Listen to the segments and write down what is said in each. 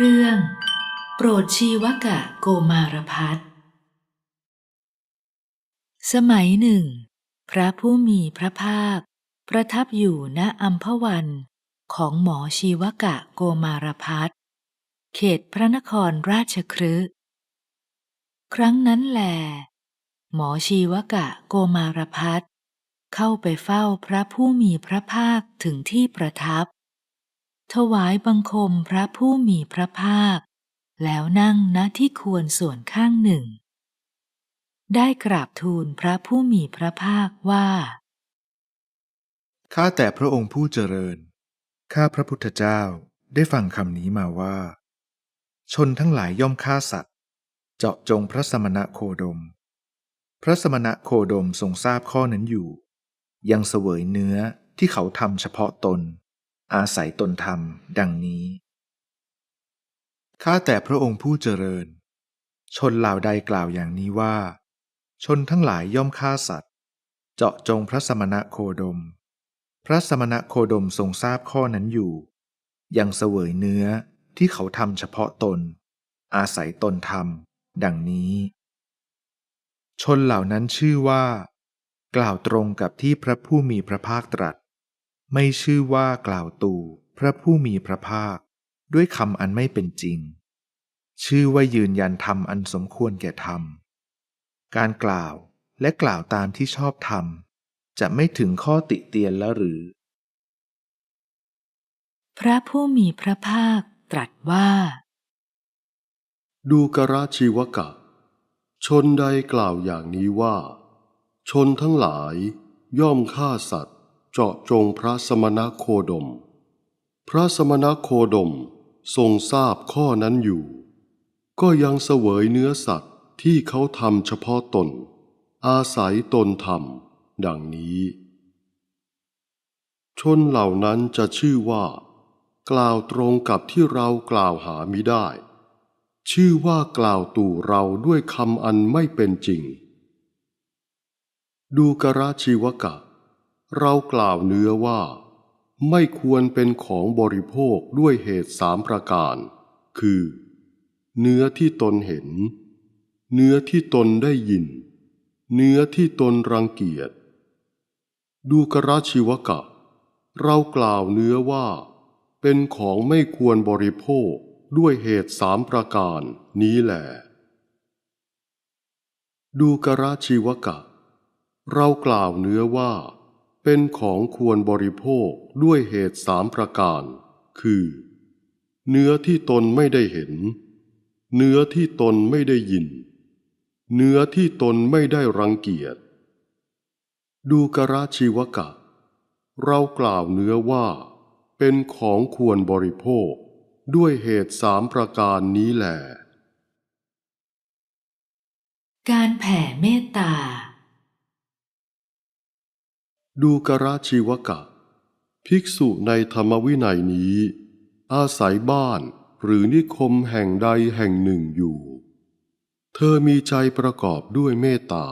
เรื่อง โปรดชีวกะโกมารพัฒสมัยหนึ่ง พระผู้มีพระภาค ประทับอยู่ณอัมพวันของหมอชีวกะโกมารพัฒเขตพระนครราชครืครั้งนั้นแหลหมอชีวกะโกมารพัฒเข้าไปเฝ้าพระผู้มีพระภาคถึงที่ประทับ ถวายบังคมพระผู้มีพระภาค แล้วนั่งณที่ควรส่วนข้างหนึ่ง ได้กราบทูลพระผู้มีพระภาคว่าข้าแต่พระองค์ผู้เจริญ ข้าพระพุทธเจ้าได้ฟังคำนี้มาว่า ชนทั้งหลายย่อมฆ่าสัตว์ เจาะจงพระสมณะโคดม พระสมณะโคดมทรงทราบข้อนั้นอยู่ ยังเสวยเนื้อที่เขาทำเฉพาะตน อาศัยตนทำดังนี้ ข้าแต่พระองค์ผู้เจริญ ชนเหล่าใดกล่าวอย่างนี้ว่า ชนทั้งหลายย่อมฆ่าสัตว์ เจาะจงพระสมณะโคดม พระสมณะโคดมทรงทราบข้อนั้นอยู่ ยังเสวยเนื้อที่เขาทำเฉพาะตน อาศัยตนทำดังนี้ ชนเหล่านั้นชื่อว่า กล่าวตรงกับที่พระผู้มีพระภาคตรัส ไม่ชื่อว่ากล่าวตู่พระผู้มีพระภาค ด้วยคำอันไม่เป็นจริง ชื่อว่ายืนยันธรรมอันสมควรแก่ธรรม การกล่าวและกล่าวตามที่ชอบธรรม จะไม่ถึงข้อติเตียนแล้วหรือ พระผู้มีพระภาคตรัสว่า ดูกราชีวกะ ชนใดกล่าวอย่างนี้ว่า ชนทั้งหลายย่อมฆ่าสัตว์ เจาะจงพระสมณโคดม พระสมณโคดมทรงทราบข้อนั้นอยู่ ก็ยังเสวยเนื้อสัตว์ที่เขาทำเฉพาะตน อาศัยตนทำดังนี้ ชนเหล่านั้นจะชื่อว่า กล่าวตรงกับที่เรากล่าวหามิได้ ชื่อว่ากล่าวตู่เราด้วยคำอันไม่เป็นจริง ดูกราชีวกะ เรากล่าวเนื้อว่า ไม่ควรเป็นของบริโภคด้วยเหตุสามประการ คือ เนื้อที่ตนเห็น เนื้อที่ตนได้ยิน เนื้อที่ตนรังเกียจ ดูกราชีวกะ เรากล่าวเนื้อว่า เป็นของไม่ควรบริโภคด้วยเหตุสามประการนี้แหละดูกราชีวกะ เรากล่าวเนื้อว่า เป็นของควรบริโภคด้วยเหตุสามประการ คือ เนื้อที่ตนไม่ได้เห็น เนื้อที่ตนไม่ได้ยิน เนื้อที่ตนไม่ได้รังเกียจ ดูกราชีวกะ เรากล่าวเนื้อว่า เป็นของควรบริโภค ด้วยเหตุสามประการนี้แหละการแผ่เมตตา ดูกราชีวกะ ภิกษุในธรรมวินัยนี้ อาศัยบ้านหรือนิคมแห่งใดแห่งหนึ่งอยู่ เธอมีใจประกอบด้วยเมตตา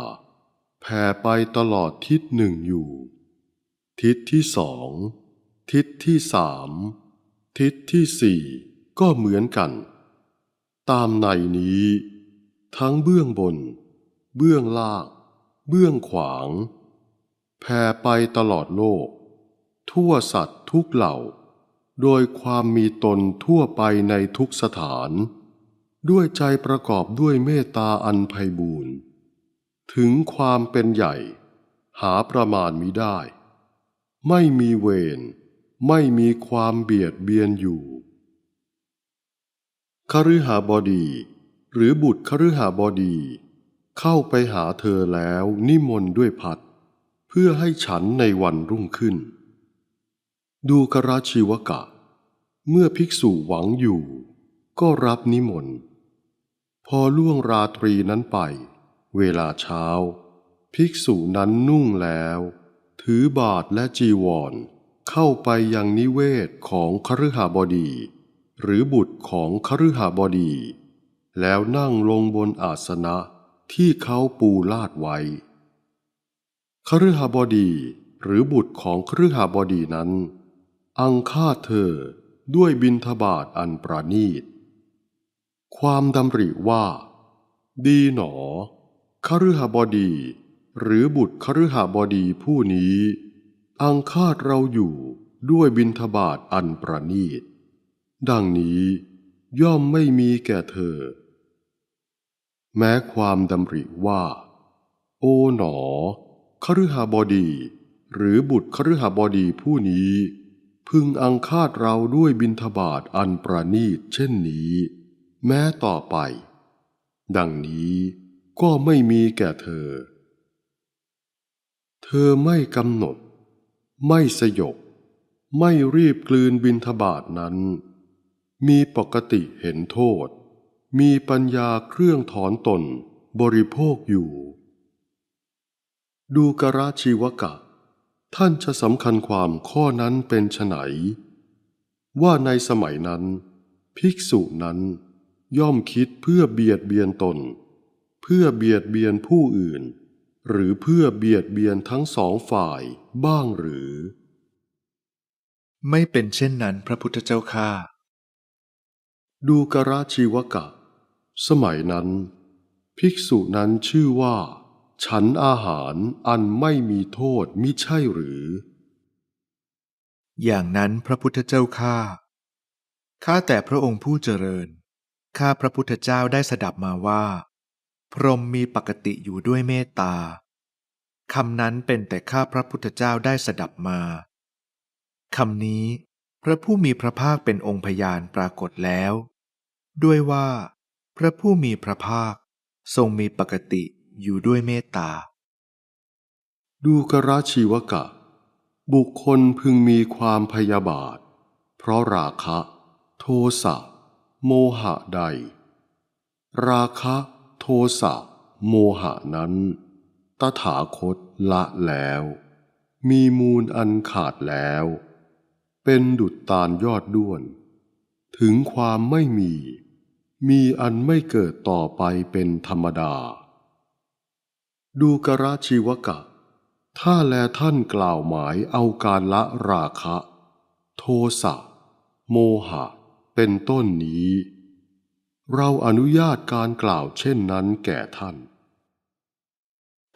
แผ่ไปตลอดทิศหนึ่งอยู่ ทิศที่สอง ทิศที่สามทิศที่สี่ก็เหมือนกัน ตามในนี้ ทั้งเบื้องบน เบื้องล่าง เบื้องขวาง แผ่ไปตลอดโลก ทั่วสัตว์ทุกเหล่า โดยความมีตนทั่วไปในทุกสถาน ด้วยใจประกอบด้วยเมตตาอันไพบูรณ์ถึงความเป็นใหญ่ หาประมาณมิได้ ไม่มีเวรไม่มีความเบียดเบียนอยู่คฤหาบดี หรือบุตรคฤหาบดี เข้าไปหาเธอแล้วนิมนต์ด้วยพัด พื่อให้ฉันในวันรุ่งขึ้น ดูกราชีวกะ เมื่อภิกษุหวังอยู่ ก็รับนิมนต์ พอล่วงราตรีนั้นไป เวลาเช้า ภิกษุนั้นนุ่งแล้ว ถือบาทและจีวร เข้าไปยังนิเวศของคฤหาบดี หรือบุตรของคฤหาบดี แล้วนั่งลงบนอาสนะที่เขาปูลาดไว้ คฤหาบดีหรือบุตรของคฤหาบดีนั้น อังคาเธอด้วยบินทบาทอันประนีต ความดำริว่า ดีหนอคฤหบดี หรือบุตรคฤหบดีผู้นี้ อังคาดเราอยู่ด้วยบินทบาทอันประณีต ดังนี้ย่อมไม่มีแก่เธอ แม้ความดำริว่า โอ๋หนอ คฤหบดี หรือบุตรคฤหบดีผู้นี้ พึงอังคาดเราด้วยบินทบาทอันประณีตเช่นนี้ แม้ต่อไป ดังนี้ก็ไม่มีแก่เธอ เธอไม่กำหนด ไม่สยบไม่รีบกลืนบินทบาทนั้น มีปกติเห็นโทษ มีปัญญาเครื่องถอนตนบริโภคอยู่ ดูกราชีวกะ ท่านจะสำคัญความข้อนั้นเป็นไฉนว่าในสมัยนั้น ภิกษุนั้น ย่อมคิดเพื่อเบียดเบียนตน เพื่อเบียดเบียนผู้อื่น หรือเพื่อเบียดเบียนทั้งสองฝ่ายบ้างหรือ ไม่เป็นเช่นนั้นพระพุทธเจ้าข้าดูกราชีวกะ สมัยนั้น ภิกษุนั้นชื่อว่า ฉันอาหารอันไม่มีโทษมิใช่หรือ อย่างนั้นพระพุทธเจ้าข้าข้าแต่พระองค์ผู้เจริญ ข้าพระพุทธเจ้าได้สดับมาว่า พรหมมีปกติอยู่ด้วยเมตตาคำนั้นเป็นแต่ข้าพระพุทธเจ้าได้สดับมาคำนี้พระผู้มีพระภาคเป็นองค์พยานปรากฏแล้ว ด้วยว่า พระผู้มีพระภาคทรงมีปกติ อยู่ด้วยเมตตา ดูกราชีวกะ บุคคลพึงมีความพยาบาท เพราะราคะ โทสะ โมหะใด ราคะ โทสะ โมหะนั้น ตถาคตละแล้ว มีมูลอันขาดแล้ว เป็นดุจตาลยอดด้วน ถึงความไม่มีมีอันไม่เกิดต่อไปเป็นธรรมดา ดูกราชีวกะ ถ้าแลท่านกล่าวหมายเอาการละราคะ โทสะ โมหะ เป็นต้นนี้ เราอนุญาตการกล่าวเช่นนั้นแก่ท่าน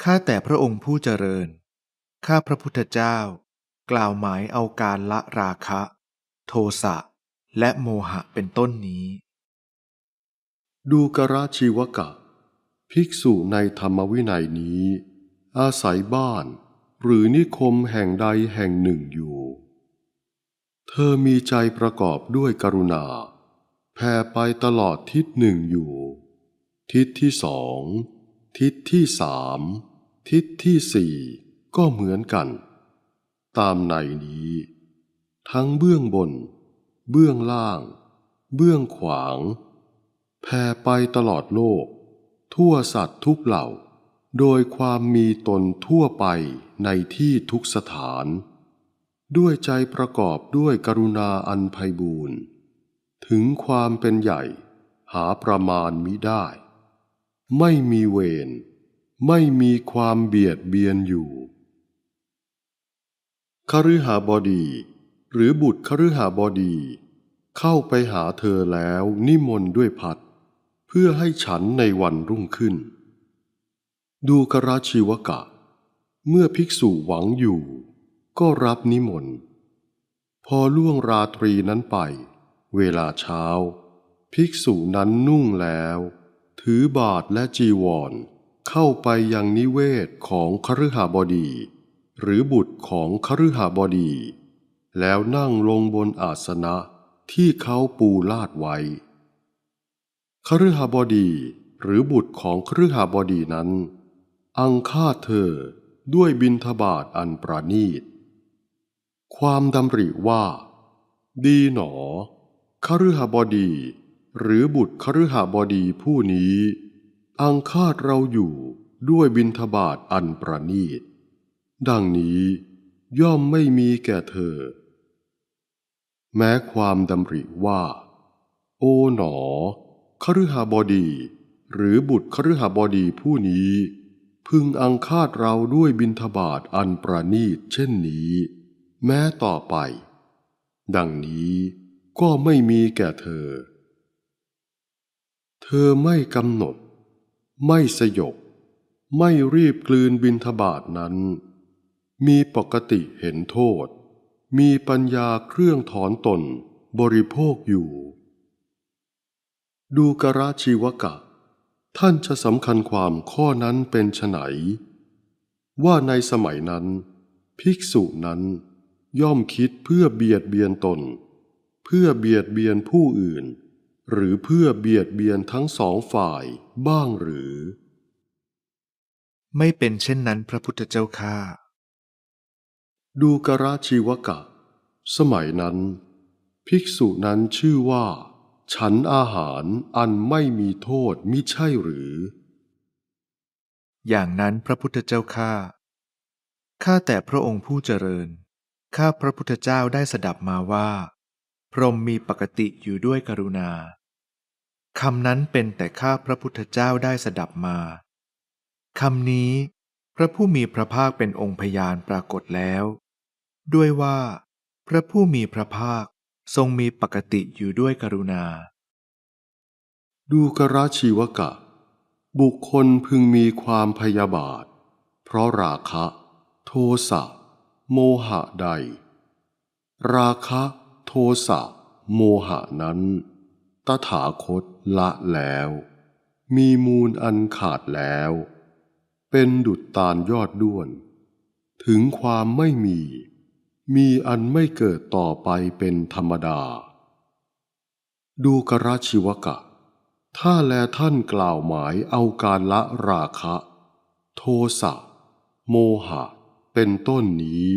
ข้าแต่พระองค์ผู้เจริญ ข้าพระพุทธเจ้า กล่าวหมายเอาการละราคะ โทสะ และโมหะเป็นต้นนี้ ดูกราชีวกะ ภิกษุในธรรมวินัยนี้ อาศัยบ้าน หรือนิคมแห่งใดแห่งหนึ่งอยู่ เธอมีใจประกอบด้วยกรุณาแผ่ไปตลอดทิศหนึ่งอยู่ ทิศที่สอง ทิศที่สามทิศที่สี่ก็เหมือนกัน ตามในนี้ ทั้งเบื้องบน เบื้องล่าง เบื้องขวางแผ่ไปตลอดโลก ทั่วสัตว์ทุกเหล่า โดยความมีตนทั่วไปในที่ทุกสถาน ด้วยใจประกอบด้วยกรุณาอันไพบูรณ์ถึงความเป็นใหญ่ หาประมาณมิได้ ไม่มีเวรไม่มีความเบียดเบียนอยู่คฤหบดี หรือบุตรคฤหบดี เข้าไปหาเธอแล้วนิมนต์ด้วยพัด เพื่อให้ฉันในวันรุ่งขึ้น ดูกราชีวกะ เมื่อภิกษุหวังอยู่ ก็รับนิมนต์ พอล่วงราตรีนั้นไป เวลาเช้า ภิกษุนั้นนุ่งแล้ว ถือบาทและจีวร เข้าไปยังนิเวศของคฤหบดี หรือบุตรของคฤหบดี แล้วนั่งลงบนอาสนะที่เขาปูลาดไว้ คฤหบดีหรือบุตรของคฤหบดีนั้น อังคาเธอด้วยบินทบาทอันประณีต ความดำริว่า ดีหนอคฤหบดี หรือบุตรคฤหบดีผู้นี้ อังคาดเราอยู่ด้วยบินทบาทอันประณีต ดังนี้ย่อมไม่มีแก่เธอ แม้ความดำริว่า โอ๋หนอ คฤหบดี หรือบุตรคฤหบดีผู้นี้ พึงอังคาดเราด้วยบินทบาทอันประณีตเช่นนี้ แม้ต่อไป ดังนี้ก็ไม่มีแก่เธอ เธอไม่กำหนด ไม่สยบ ไม่รีบกลืนบินทบาทนั้น มีปกติเห็นโทษ มีปัญญาเครื่องถอนตนบริโภคอยู่ ดูกระชีวกะ ท่านจะสำคัญความข้อนั้นเป็นไฉนว่าในสมัยนั้น ภิกษุนั้น ย่อมคิดเพื่อเบียดเบียนตน เพื่อเบียดเบียนผู้อื่น หรือเพื่อเบียดเบียนทั้งสองฝ่ายบ้างหรือ ไม่เป็นเช่นนั้นพระพุทธเจ้าข้าดูกระชีวกะ สมัยนั้น ภิกษุนั้นชื่อว่า ฉันอาหารอันไม่มีโทษมิใช่หรือ อย่างนั้นพระพุทธเจ้าข้า ข้าแต่พระองค์ผู้เจริญ ข้าพระพุทธเจ้าได้สดับมาว่า พรหมมีปกติอยู่ด้วยกรุณา คำนั้นเป็นแต่ข้าพระพุทธเจ้าได้สดับมา คำนี้ พระผู้มีพระภาคเป็นองค์พยานปรากฏแล้ว ด้วยว่า พระผู้มีพระภาค ทรงมีปกติอยู่ด้วยกรุณา ดูกระชีวกะ บุคคลพึงมีความพยาบาท เพราะราคะ โทสะ โมหะใด ราคะ โทสะ โมหะนั้น ตถาคตละแล้ว มีมูลอันขาดแล้ว เป็นดุจตาลยอดด้วน ถึงความไม่มี มีอันไม่เกิดต่อไปเป็นธรรมดา ดูกระชีวกะ ถ้าแลท่านกล่าวหมายเอาการละราคะ โทสะ โมหะ เป็นต้นนี้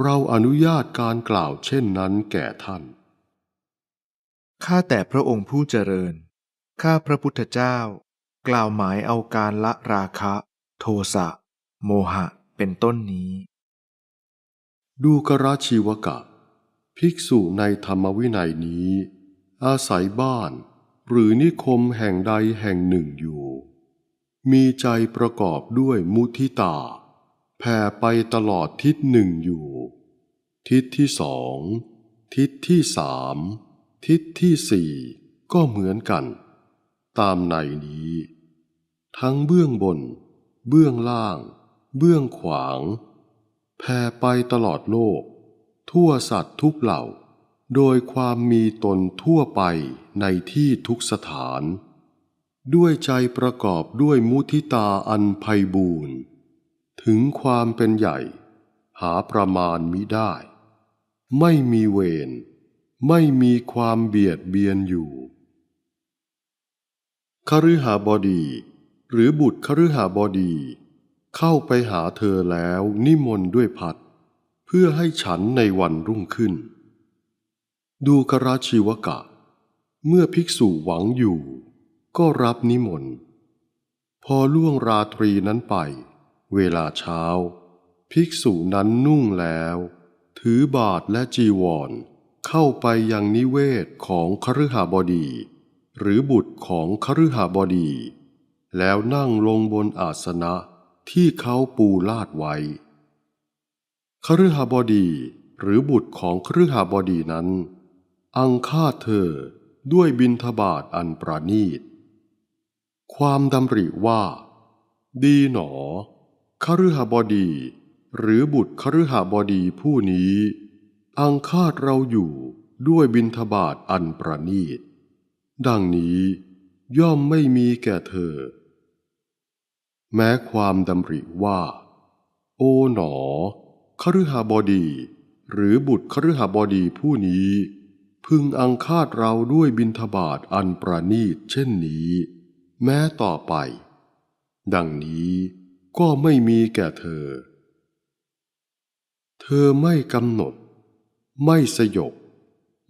เราอนุญาตการกล่าวเช่นนั้นแก่ท่าน ข้าแต่พระองค์ผู้เจริญ ข้าพระพุทธเจ้า กล่าวหมายเอาการละราคะ โทสะ โมหะ เป็นต้นนี้ ดูกระชีวกะ ภิกษุในธรรมวินัยนี้ อาศัยบ้าน หรือนิคมแห่งใดแห่งหนึ่งอยู่ มีใจประกอบด้วยมุทิตา แผ่ไปตลอดทิศหนึ่งอยู่ ทิศที่สอง ทิศที่สามทิศที่สี่ก็เหมือนกัน ตามในนี้ ทั้งเบื้องบน เบื้องล่าง เบื้องขวาง แผ่ไปตลอดโลก ทั่วสัตว์ทุกเหล่า โดยความมีตนทั่วไปในที่ทุกสถาน ด้วยใจประกอบด้วยมุทิตาอันไพบูรณ์ถึงความเป็นใหญ่ หาประมาณมิได้ ไม่มีเวรไม่มีความเบียดเบียนอยู่คฤหาบดี หรือบุตรคฤหาบดี เข้าไปหาเธอแล้วนิมนต์ด้วยพัด เพื่อให้ฉันในวันรุ่งขึ้น ดูกราชีวกะ เมื่อภิกษุหวังอยู่ ก็รับนิมนต์ พอล่วงราตรีนั้นไป เวลาเช้า ภิกษุนั้นนุ่งแล้ว ถือบาทและจีวร เข้าไปยังนิเวศของคฤหาบดี หรือบุตรของคฤหาบดี แล้วนั่งลงบนอาสนะ ที่เขาปูลาดไว้คฤหาบดีหรือบุตรของคฤหาบดีนั้น อังคาเธอด้วยบินทบาทอันประณีต ความดำริว่า ดีหนอคฤหาบดี หรือบุตรคฤหาบดีผู้นี้ อังคาดเราอยู่ด้วยบินทบาทอันประณีต ดังนี้ย่อมไม่มีแก่เธอ แม้ความดำริว่า โอ๋หนอคฤหาบดี หรือบุตรคฤหาบดีผู้นี้ พึงอังคาดเราด้วยบินทบาทอันประณีตเช่นนี้ แม้ต่อไป ดังนี้ก็ไม่มีแก่เธอ เธอไม่กำหนด ไม่สยบ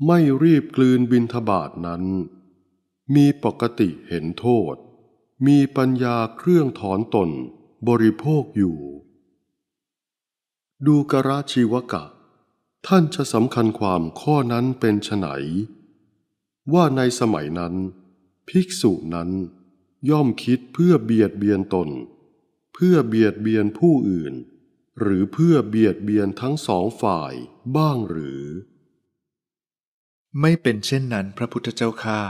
ไม่รีบกลืนบินทบาทนั้น มีปกติเห็นโทษ มีปัญญาเครื่องถอนตนบริโภคอยู่ ดูกระชีวกะ ท่านจะสำคัญความข้อนั้นเป็นไฉนว่าในสมัยนั้น ภิกษุนั้นย่อมคิดเพื่อเบียดเบียนตน เพื่อเบียดเบียนผู้อื่น หรือเพื่อเบียดเบียนทั้งสองฝ่ายบ้างหรือ ไม่เป็นเช่นนั้นพระพุทธเจ้าข้า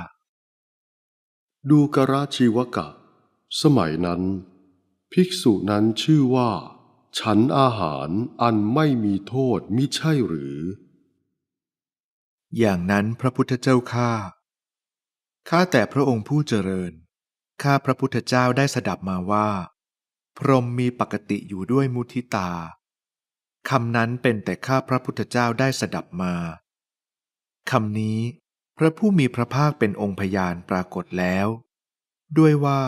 ดูกราชีวกะ สมัยนั้น ภิกษุนั้นชื่อว่า ฉันอาหารอันไม่มีโทษมิใช่หรือ อย่างนั้นพระพุทธเจ้าข้าข้าแต่พระองค์ผู้เจริญ ข้าพระพุทธเจ้าได้สดับมาว่า พรหมมีปกติอยู่ด้วยมุทิตาคำนั้นเป็นแต่ข้าพระพุทธเจ้าได้สดับมาคำนี้ พระผู้มีพระภาคเป็นองค์พยานปรากฏแล้ว ด้วยว่า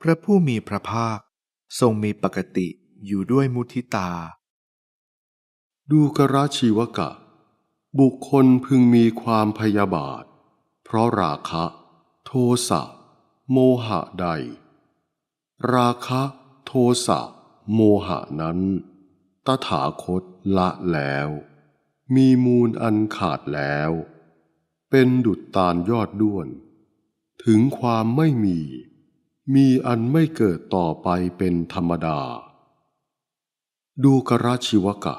พระผู้มีพระภาคทรงมีปกติอยู่ด้วยมุทิตา ดูกราชีวกะ บุคคลพึงมีความพยาบาท เพราะราคะ โทสะ โมหะใด ราคะ โทสะ โมหะนั้น ตถาคตละแล้ว มีมูลอันขาดแล้ว เป็นดุจตาลยอดด้วน ถึงความไม่มี มีอันไม่เกิดต่อไปเป็นธรรมดา ดูกราชีวกะ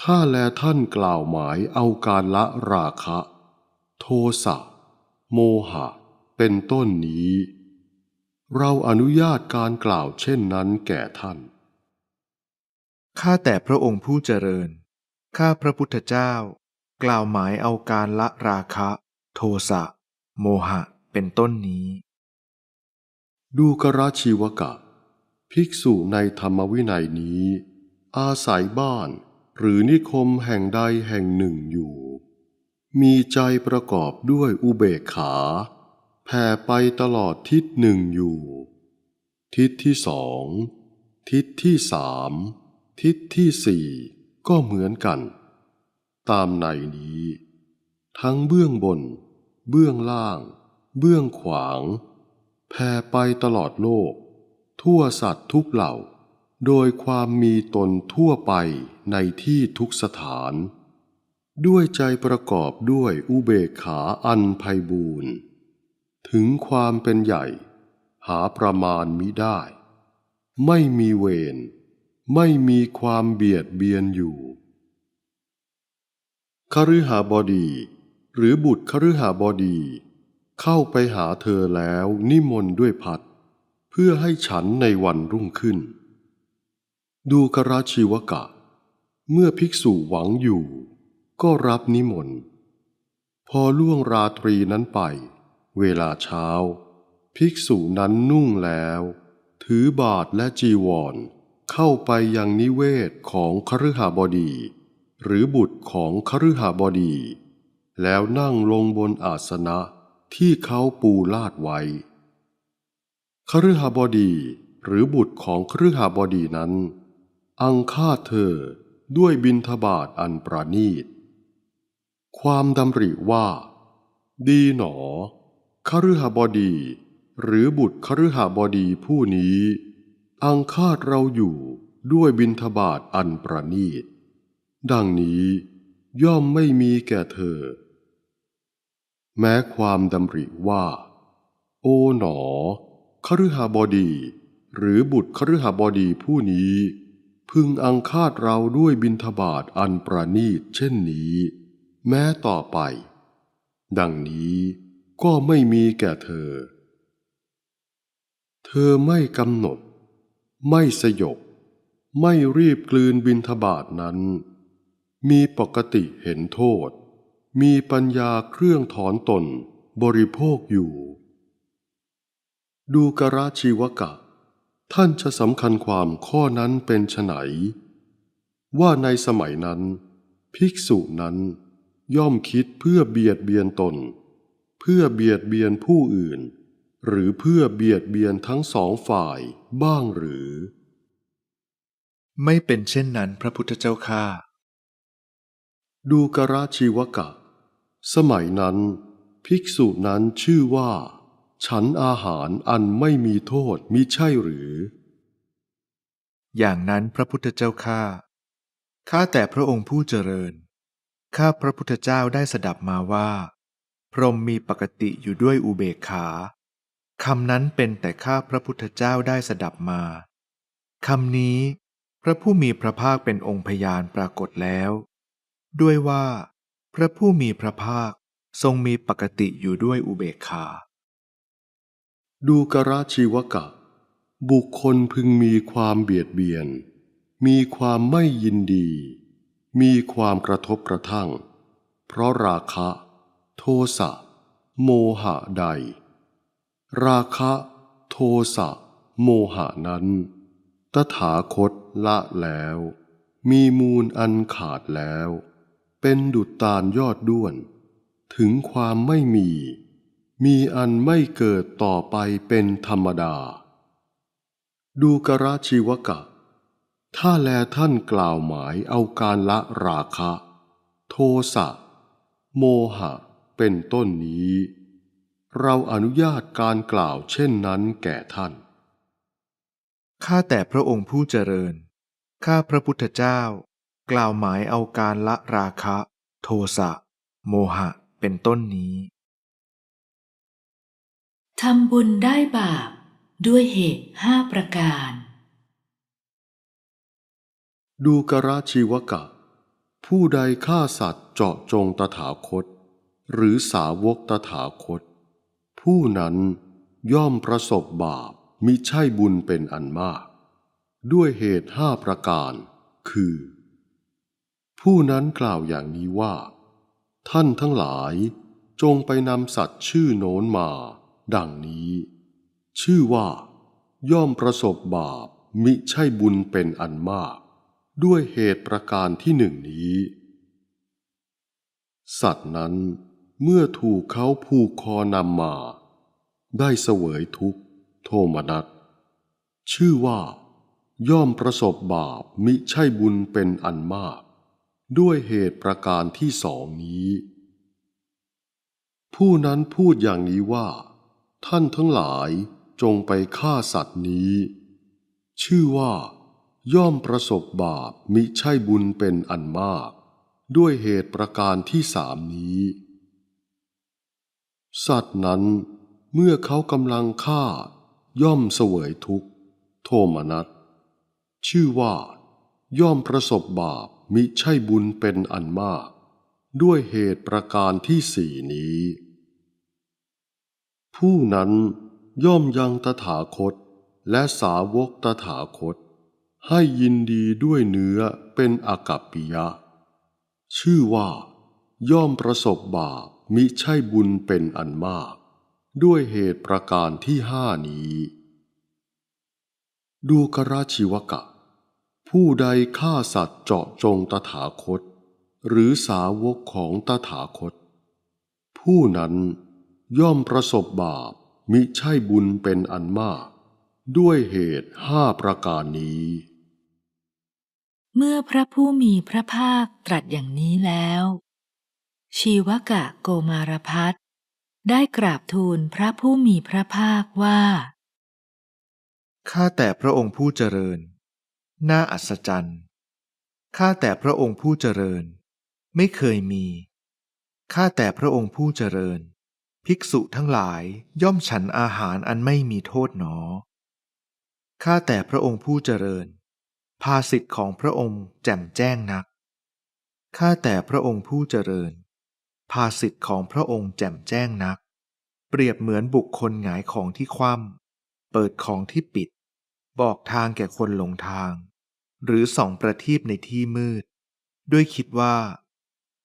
ถ้าแลท่านกล่าวหมายเอาการละราคะ โทสะ โมหะ เป็นต้นนี้ เราอนุญาตการกล่าวเช่นนั้นแก่ท่าน ข้าแต่พระองค์ผู้เจริญ ข้าพระพุทธเจ้า กล่าวหมายเอาการละราคะ โทสะ โมหะ เป็นต้นนี้ ดูกราชีวกะ ภิกษุในธรรมวินัยนี้ อาศัยบ้านหรือนิคมแห่งใดแห่งหนึ่งอยู่ มีใจประกอบด้วยอุเบกขาแผ่ไปตลอดทิศหนึ่งอยู่ ทิศที่สองทิศที่สามทิศที่สี่ก็เหมือนกัน ตามในนี้ ทั้งเบื้องบน เบื้องล่าง เบื้องขวางแผ่ไปตลอดโลก ทั่วสัตว์ทุกเหล่า โดยความมีตนทั่วไปในที่ทุกสถาน ด้วยใจประกอบด้วยอุเบกขาอันไพบูรณ์ถึงความเป็นใหญ่ หาประมาณมิได้ ไม่มีเวรไม่มีความเบียดเบียนอยู่ คฤหาบดี หรือบุตรคฤหาบดี เข้าไปหาเธอแล้วนิมนต์ด้วยพัด เพื่อให้ฉันในวันรุ่งขึ้น ดูกราชีวกะ เมื่อภิกษุหวังอยู่ ก็รับนิมนต์ พอล่วงราตรีนั้นไป เวลาเช้า ภิกษุนั้นนุ่งแล้ว ถือบาทและจีวร เข้าไปยังนิเวศของคฤหาบดี หรือบุตรของคฤหาบดี แล้วนั่งลงบนอาสนะที่เขาปูลาดไว้คฤหาบดีหรือบุตรของคฤหาบดีนั้น อังคาเธอด้วยบินทบาทอันประณีต ความดำริว่า ดีหนอคฤหาบดี หรือบุตรคฤหาบดีผู้นี้ อังคาดเราอยู่ด้วยบินทบาทอันประณีต ดังนี้ย่อมไม่มีแก่เธอ แม้ความดำริว่า โอ๋หนอคฤหาบดี หรือบุตรคฤหาบดีผู้นี้ พึงอังคาดเราด้วยบินทบาทอันประณีตเช่นนี้ แม้ต่อไป ดังนี้ก็ไม่มีแก่เธอ เธอไม่กำหนด ไม่สยบ ไม่รีบกลืนบินทบาทนั้น มีปกติเห็นโทษ มีปัญญาเครื่องถอนตนบริโภคอยู่ ดูกราชีวกะ ท่านจะสำคัญความข้อนั้นเป็นไฉนว่าในสมัยนั้น ภิกษุนั้นย่อมคิดเพื่อเบียดเบียนตน เพื่อเบียดเบียนผู้อื่น หรือเพื่อเบียดเบียนทั้งสองฝ่ายบ้างหรือ ไม่เป็นเช่นนั้นพระพุทธเจ้าข้า ดูกราชีวกะ สมัยนั้น ภิกษุนั้นชื่อว่า ฉันอาหารอันไม่มีโทษมิใช่หรือ อย่างนั้นพระพุทธเจ้าข้าข้าแต่พระองค์ผู้เจริญ ข้าพระพุทธเจ้าได้สดับมาว่า พรหมมีปกติอยู่ด้วยอุเบกขาคำนั้นเป็นแต่ข้าพระพุทธเจ้าได้สดับมาคำนี้ พระผู้มีพระภาคเป็นองค์พยานปรากฏแล้ว ด้วยว่า พระผู้มีพระภาคทรงมีปกติอยู่ด้วยอุเบกขา ดูกระชีวกะ บุคคลพึงมีความเบียดเบียน มีความไม่ยินดี มีความกระทบกระทั่ง เพราะราคะ โทสะ โมหะใด ราคะ โทสะ โมหะนั้น ตถาคตละแล้ว มีมูลอันขาดแล้ว เป็นดุจตาลยอดด้วน ถึงความไม่มี มีอันไม่เกิดต่อไปเป็นธรรมดา ดูกระชีวกะ ถ้าแลท่านกล่าวหมายเอาการละราคะ โทสะ โมหะ เป็นต้นนี้ เราอนุญาตการกล่าวเช่นนั้นแก่ท่าน ข้าแต่พระองค์ผู้เจริญ ข้าพระพุทธเจ้า กล่าวหมายเอาการละราคะ โทสะ โมหะ เป็นต้นนี้ทำบุญได้บาป ด้วยเหตุห้าประการ ดูกระชีวกะ ผู้ใดฆ่าสัตว์เจาะจงตถาคต หรือสาวกตถาคต ผู้นั้นย่อมประสบบาปมิใช่บุญเป็นอันมาก ด้วยเหตุห้าประการ คือ ผู้นั้นกล่าวอย่างนี้ว่า ท่านทั้งหลาย จงไปนำสัตว์ชื่อโน้นมา ดังนี้ ชื่อว่า ย่อมประสบบาปมิใช่บุญเป็นอันมาก ด้วยเหตุประการที่หนึ่งนี้ สัตว์นั้นเมื่อถูกเขาผูกคอนำมา ได้เสวยทุกข์ โทมนัสชื่อว่า ย่อมประสบบาปมิใช่บุญเป็นอันมาก ด้วยเหตุประการที่สองนี้ ผู้นั้นพูดอย่างนี้ว่า ท่านทั้งหลายจงไปฆ่าสัตว์นี้ ชื่อว่า ย่อมประสบบาปมิใช่บุญเป็นอันมาก ด้วยเหตุประการที่สามนี้ สัตว์นั้นเมื่อเขากำลังฆ่า ย่อมเสวยทุกข์ โทมนัสชื่อว่า ย่อมประสบบาป มิใช่บุญเป็นอันมาก ด้วยเหตุประการที่สี่นี้ ผู้นั้นย่อมยังตถาคตและสาวกตถาคต ให้ยินดีด้วยเนื้อเป็นอากัปปิยะ ชื่อว่า ย่อมประสบบาปมิใช่บุญเป็นอันมาก ด้วยเหตุประการที่ห้านี้ ดูกราชีวกะ ผู้ใดฆ่าสัตว์เจาะจงตถาคต หรือสาวกของตถาคต ผู้นั้นย่อมประสบบาปมิใช่บุญเป็นอันมาก ด้วยเหตุห้าประการนี้ เมื่อพระผู้มีพระภาคตรัสอย่างนี้แล้ว ชีวกะโกมารพัฒได้กราบทูลพระผู้มีพระภาคว่า ข้าแต่พระองค์ผู้เจริญ น่าอัศจรรย์ ข้าแต่พระองค์ผู้เจริญ ไม่เคยมี ข้าแต่พระองค์ผู้เจริญ ภิกษุทั้งหลายย่อมฉันอาหารอันไม่มีโทษหนอ ข้าแต่พระองค์ผู้เจริญ ภาสิทธิ์ของพระองค์แจ่มแจ้งนัก ข้าแต่พระองค์ผู้เจริญ ภาสิทธิ์ของพระองค์แจ่มแจ้งนัก เปรียบเหมือนบุคคลหงายของที่คว่ำเปิดของที่ปิด บอกทางแก่คนหลงทาง หรือส่องประทีปในที่มืด ด้วยคิดว่า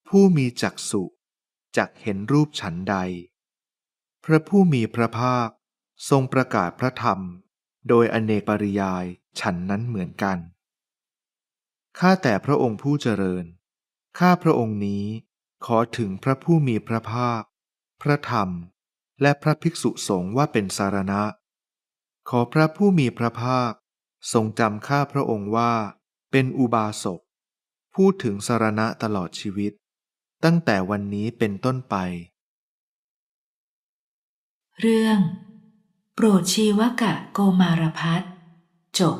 ผู้มีจักษุจักเห็นรูปฉันใด พระผู้มีพระภาคทรงประกาศพระธรรม โดยอเนกปริยายฉันนั้นเหมือนกัน ข้าแต่พระองค์ผู้เจริญ ข้าพระองค์นี้ขอถึงพระผู้มีพระภาค พระธรรม และพระภิกษุสงฆ์ว่าเป็นสารณะ ขอพระผู้มีพระภาค ทรงจำข้าพระองค์ว่า เป็นอุบาสก พูดถึงสารณะตลอดชีวิต ตั้งแต่วันนี้เป็นต้นไป เรื่อง โปรดชีวกะโกมารพัฒจบ